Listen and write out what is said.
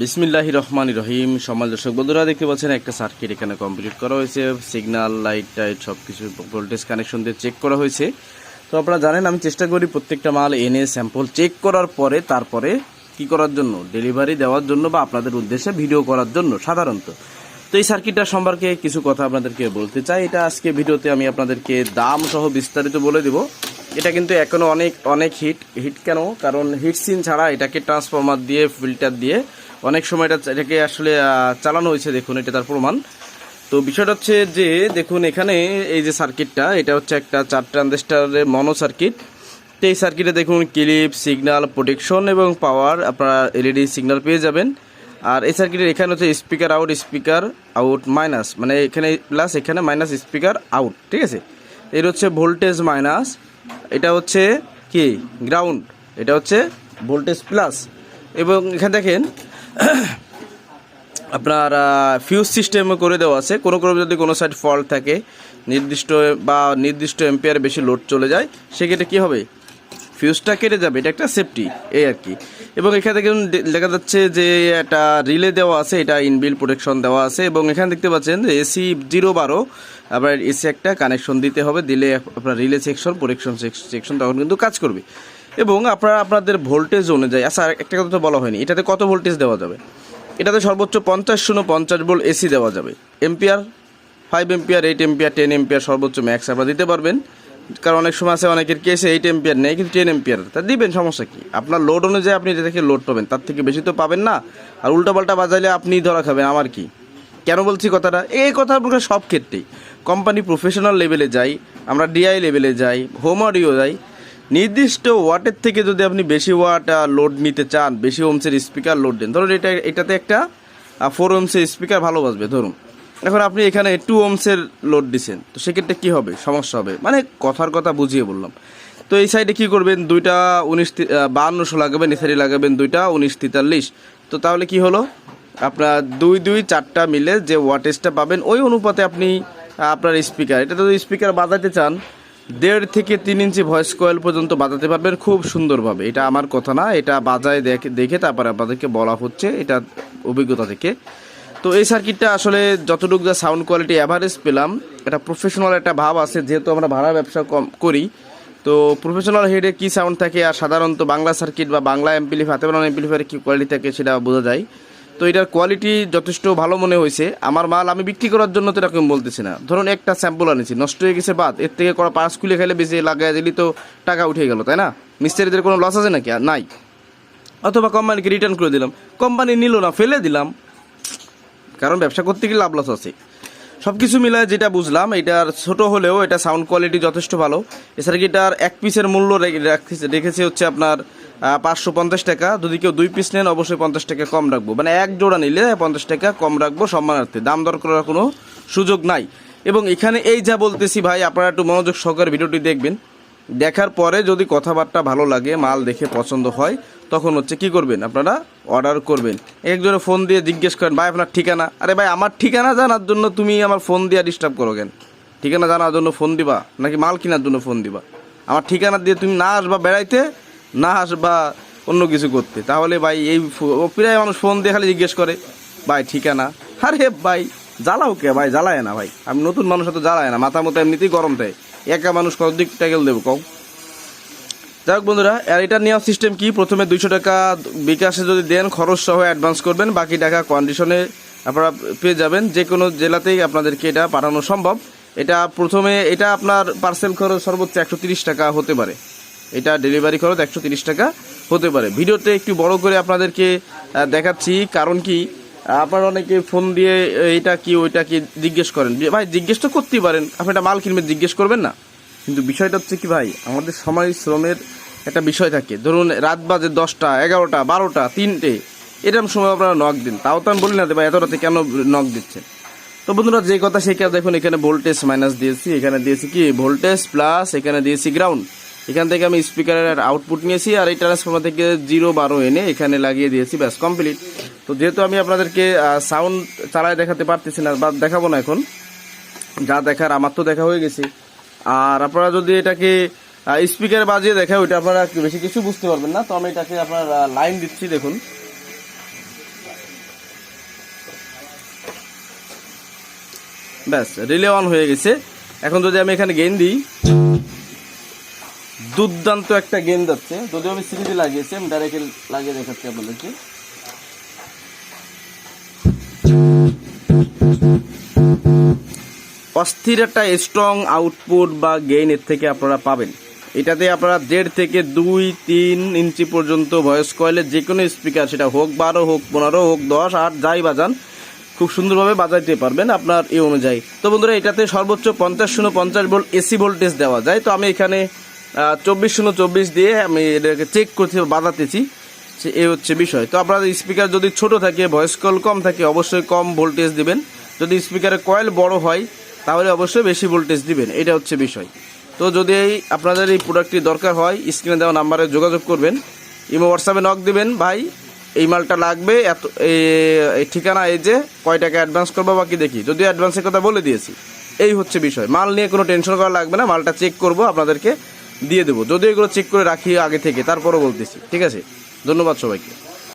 বিসমিল্লাহ রহমান রহিম। সমাজ দর্শক বন্ধুরা, দেখতে পাচ্ছেন একটা সার্কিট এখানে কমপ্লিট করা হয়েছে। সিগন্যাল লাইট টাইট সব কিছু ভোল্টেজ কানেকশন দিয়ে চেক করা হয়েছে। তো আপনারা জানেন, আমি চেষ্টা করি প্রত্যেকটা মাল এনে স্যাম্পল চেক করার পরে, তারপরে কি করার জন্য? ডেলিভারি দেওয়ার জন্য বা আপনাদের উদ্দেশ্যে ভিডিও করার জন্য, সাধারণত। তো এই সার্কিটটা সম্পর্কে কিছু কথা আপনাদেরকে বলতে চাই। এটা আজকে ভিডিওতে আমি আপনাদেরকে দাম সহ বিস্তারিত বলে দিব। এটা কিন্তু এখনও অনেক অনেক হিট হিট কেন? কারণ হিট সিন ছাড়া এটাকে ট্রান্সফরমার দিয়ে ফিল্টার দিয়ে অনেক সময় এটা, এটাকে আসলে চালানো হয়েছে, দেখুন, এটা তার প্রমাণ। তো বিষয়টা হচ্ছে যে, দেখুন, এখানে এই যে সার্কিটটা এটা হচ্ছে একটা চার ট্রানজিস্টারের মনো সার্কিট তো এই সার্কিটে দেখুন ক্লিপ সিগনাল প্রোটেকশন এবং পাওয়ার আপনারা এলইডি সিগনাল পেয়ে যাবেন। আর এই সার্কিটের এখানে হচ্ছে speaker out speaker out minus মানে এখানে প্লাস এখানে মাইনাস স্পিকার আউট ঠিক আছে? এর হচ্ছে ভোল্টেজ মাইনাস এটা হচ্ছে কি? গ্রাউন্ড এটা হচ্ছে ভোল্টেজ প্লাস এবং এখানে দেখেন, আপনার ফিউজ সিস্টেম করে দেওয়া আছে। কোনো কোনো যদি কোনো সাইড ফল্ট থাকে, নির্দিষ্ট বা নির্দিষ্ট এম্পিয়ার বেশি লোড চলে যায়, সেক্ষেত্রে কী হবে? ফিউজটা কেটে যাবে, এটা একটা সেফটি এই আর কি। এবং এখানে দেখুন দেখা যাচ্ছে যে একটা রিলে দেওয়া আছে, এটা ইনবিল প্রোটেকশন দেওয়া আছে, এবং এখানে দেখতে পাচ্ছেন যে এসি জিরো বারো, আপনার এসি একটা কানেকশন দিতে হবে, দিলে আপনার রিলে সেকশন প্রোটেকশন সেকশন তখন কিন্তু কাজ করবে। এবং আপনারা আপনাদের ভোল্টেজ অনুযায়ী আচ্ছা একটা কথা তো বলা হয়নি, এটাতে কত ভোল্টেজ দেওয়া যাবে? এটাতে সর্বোচ্চ পঞ্চাশ শূন্য পঞ্চাশ ভোল্ট এসি দেওয়া যাবে। Ampere five ampere eight ampere ten ampere সর্বোচ্চ ম্যাক্স আপনারা দিতে পারবেন। কারণ অনেক সময় আছে অনেকের কেসে এইট এম্পিয়ার নেই, কিন্তু টেন এম্পিয়ার তা দিবেন, সমস্যা কি? আপনার লোড অনুযায়ী আপনি এটা থেকে লোড পাবেন, তার থেকে বেশি তো পাবেন না। আর উল্টাপাল্টা বাজাইলে আপনি ধরা খাবেন, আমার কি? কেন বলছি কথাটা? এই কথা আপনাকে সব ক্ষেত্রেই। কোম্পানি প্রফেশনাল লেভেলে যাই, আমরা ডিআই লেভেলে যাই হোম অডিও যাই, নির্দিষ্ট ওয়াটের থেকে যদি আপনি বেশি ওয়াট লোড নিতে চান, বেশি ওমসের স্পিকার লোড দেন, ধরুন এটা, এটাতে একটা ফোর ওমসের স্পিকার ভালো বাজবে, ধরুন। এখন আপনি এখানে টু ওমসের লোড দিচ্ছেন তো সেক্ষেত্রে কী হবে? সমস্যা হবে। মানে কথার কথা বুঝিয়ে বললাম। তো এই সাইডে কি করবেন? দুইটা উনিশ বাহান্নশো লাগাবেন সাইডে লাগাবেন, দুইটা উনিশ তেতাল্লিশ। তো তাহলে কি হলো? আপনার দুই দুই চারটা মিলে যে ওয়াটেজটা পাবেন, ওই অনুপাতে আপনি আপনার স্পিকার এটা যদি স্পিকার বাজাতে চান, দেড় থেকে তিন ইঞ্চি ভয়েস কয়েল পর্যন্ত বাজাতে পারবেন খুব সুন্দরভাবে। এটা আমার কথা না, এটা বাজায় দেখে দেখে তারপরে আপনাদেরকে বলা হচ্ছে, এটা অভিজ্ঞতা থেকে। তো এই সার্কিটটা আসলে যতটুকু যা সাউন্ড কোয়ালিটি অ্যাভারেজ পেলাম, এটা প্রফেশনাল একটা ভাব আছে, যেহেতু আমরা ভাড়া ব্যবসা কম করি। তো প্রফেশনাল হেডে কি সাউন্ড থাকে আর সাধারণত বাংলা সার্কিট বা বাংলা এমপ্লিফাই হাতে বানানো এমপ্লিফায়ারে কী কোয়ালিটি থাকে সেটা বোঝা যায়। তো এটার কোয়ালিটি যথেষ্ট ভালো মনে হয়েছে। আমার মাল আমি বিক্রি করার জন্য তো এরকম বলতেছি না। ধরুন একটা স্যাম্পল আনেছি, নষ্ট হয়ে গেছে বাদ, এর থেকে করা পাঁচ খুলে খেলে বেশি লাগাই দিলি তো টাকা উঠে গেল, তাই না? মিস্ত্রিদের কোনো লস আছে নাকি? আর নাই। অথবা কোম্পানিকে রিটার্ন করে দিলাম। কোম্পানি নিল না, ফেলে দিলাম। কারণ ব্যবসা করতে গেলে লাভ লস আছে। সব কিছু মিলায় যেটা বুঝলাম, এটার ছোট হলেও এটা সাউন্ড কোয়ালিটি যথেষ্ট ভালো। এছাড়া কি এটার এক পিসের মূল্য রেখেছে হচ্ছে আপনার পাঁচশো পঞ্চাশ টাকা। যদি কেউ দুই পিস নেন, অবশ্যই পঞ্চাশ টাকা কম রাখব। মানে এক জোড়া নিলে পঞ্চাশ টাকা কম রাখব সম্মানার্থে। দাম দর করার কোনো সুযোগ নাই। এবং এখানে এই যা বলতেছি ভাই, আপনারা একটু মনোযোগ সহকারে ভিডিওটি দেখবেন। দেখার পরে যদি কথাবার্তা ভালো লাগে, মাল দেখে পছন্দ হয়, তখন হচ্ছে কি করবেন? আপনারা অর্ডার করবেন। একজনে ফোন দিয়ে জিজ্ঞেস করেন, ভাই, আপনার ঠিকানা? আরে ভাই, আমার ঠিকানা জানার জন্য তুমি আমার ফোন দিয়ে ডিস্টার্ব করো কেন? ঠিকানা জানার জন্য ফোন দিবা? নাকি মাল কেনার জন্য ফোন দিবা? আমার ঠিকানা দিয়ে তুমি না আসবা বেড়াইতে, না আসবা অন্য কিছু করতে? তাহলে ভাই, এই প্রায় মানুষ ফোন দিয়ে খালি জিজ্ঞেস করে, ভাই, ঠিকানা? আরে ভাই, জ্বালাও কে? ভাই, জ্বালায় না ভাই। আমি নতুন মানুষ তো জ্বালায় না। মাথা মতো এমনিতেই গরম দেয়। একা মানুষ কত দিক টাকেল দেবো, কও। যাই হোক বন্ধুরা, আর এটা নেওয়ার সিস্টেম কি? প্রথমে দুইশো টাকা বিকাশে যদি দেন, খরচ সহ অ্যাডভান্স করবেন, বাকি টাকা কন্ডিশনে আপনারা পেয়ে যাবেন। যে কোনো জেলাতেই আপনাদেরকে এটা পাঠানো সম্ভব। এটা প্রথমে, এটা আপনার পার্সেল খরচ সর্বোচ্চ একশো টাকা হতে পারে। এটা ডেলিভারি খরচ একশো টাকা হতে পারে। ভিডিওতে একটু বড় করে আপনাদেরকে দেখাচ্ছি, কারণ কি? আপনারা অনেকে ফোন দিয়ে এটা কি, ওইটা কি? জিজ্ঞেস করেন। ভাই, জিজ্ঞেস তো করতেই পারেন। আপনি এটা মাল কিনবেন, জিজ্ঞেস করবেন না? কিন্তু বিষয়টা হচ্ছে কি, ভাই, আমাদের সময় শ্রমের একটা বিষয় থাকে। ধরুন, রাত বাজে দশটা, এগারোটা, বারোটা, তিনটে এরকম সময় আপনারা নক দিন। তাও তো আমি বলি না ভাই, এত রাতে কেন নক দিচ্ছেন? তো বন্ধুরা, যে কথা সেই কথা দেখুন, এখানে ভোল্টেজ মাইনাস দিয়েছি, এখানে দিয়েছি কি? ভোল্টেজ প্লাস এখানে দিয়েছি গ্রাউন্ড এখান থেকে আমি স্পিকারের আউটপুট নিয়েছি, আর এই ট্রান্সফর্মার থেকে জিরো বারো এনে এখানে লাগিয়ে দিয়েছি, ব্যাস কমপ্লিট তো যেহেতু আমি আপনাদেরকে সাউন্ড চালায় দেখাতে পারতেছি না, বা দেখাবো না এখন, যা দেখার আমার তো দেখা হয়ে গেছে। আর আপনারা যদি এটাকে স্পিকার বাজিয়ে দেখা ওইটা আপনারা বেশি কিছু বুঝতে পারবেন না। তো আমি এটাকে আপনার লাইন দিচ্ছি, দেখুন। ব্যাস রিলে অন হয়ে গেছে। এখন যদি আমি এখানে গেন দিই, দুর্দান্ত একটা গেন যাচ্ছে। যদিও আমি সিরিজে লাগিয়েছি আমি ডাইরেক্ট লাগিয়ে দেখাচ্ছি আপনাদেরকে। অস্থির একটা স্ট্রং আউটপুট বা গেইন এর থেকে আপনারা পাবেন। এটাতে আপনারা দেড় থেকে দুই, তিন ইঞ্চি পর্যন্ত ভয়েস কয়েলের যে কোনো স্পিকার সেটা হোক বারো হোক পনেরো হোক দশ, আট, যাই বাজান, খুব সুন্দরভাবে বাজাইতে পারবেন আপনার এই অনুযায়ী। তো বন্ধুরা, এটাতে সর্বোচ্চ পঞ্চাশ শূন্য পঞ্চাশ ভোল্ট এসি ভোল্টেজ দেওয়া যায়। তো আমি এখানে চব্বিশ শূন্য চব্বিশ দিয়ে আমি এটাকে চেক করতে বাজাতেছি। সে এই হচ্ছে বিষয়। তো আপনাদের স্পিকার যদি ছোট থাকে ভয়েস কল কম থাকে, অবশ্যই কম ভোল্টেজ দিবেন। যদি স্পিকারের কয়েল বড় হয় তাহলে অবশ্যই বেশি ভোল্টেজ দিবেন। এটা হচ্ছে বিষয়। তো যদি এই আপনাদের এই প্রোডাক্টটি দরকার হয় স্ক্রিনে দেওয়া নাম্বারে যোগাযোগ করবেন। ইমো হোয়াটসঅ্যাপে নক দিবেন, ভাই, এই মালটা লাগবে, এত এই ঠিকানা এই যে, কয় টাকা অ্যাডভান্স করব বাকি দেখি? যদি অ্যাডভান্সের কথা বলে দিয়েছি। এই হচ্ছে বিষয়। মাল নিয়ে কোনো টেনশন করা লাগবে না, মালটা চেক করব, আপনাদেরকে দিয়ে দেবো। যদি এগুলো চেক করে রাখি আগে থেকে, তারপরও বলতেছি। ঠিক আছে? ধন্যবাদ সবাইকে।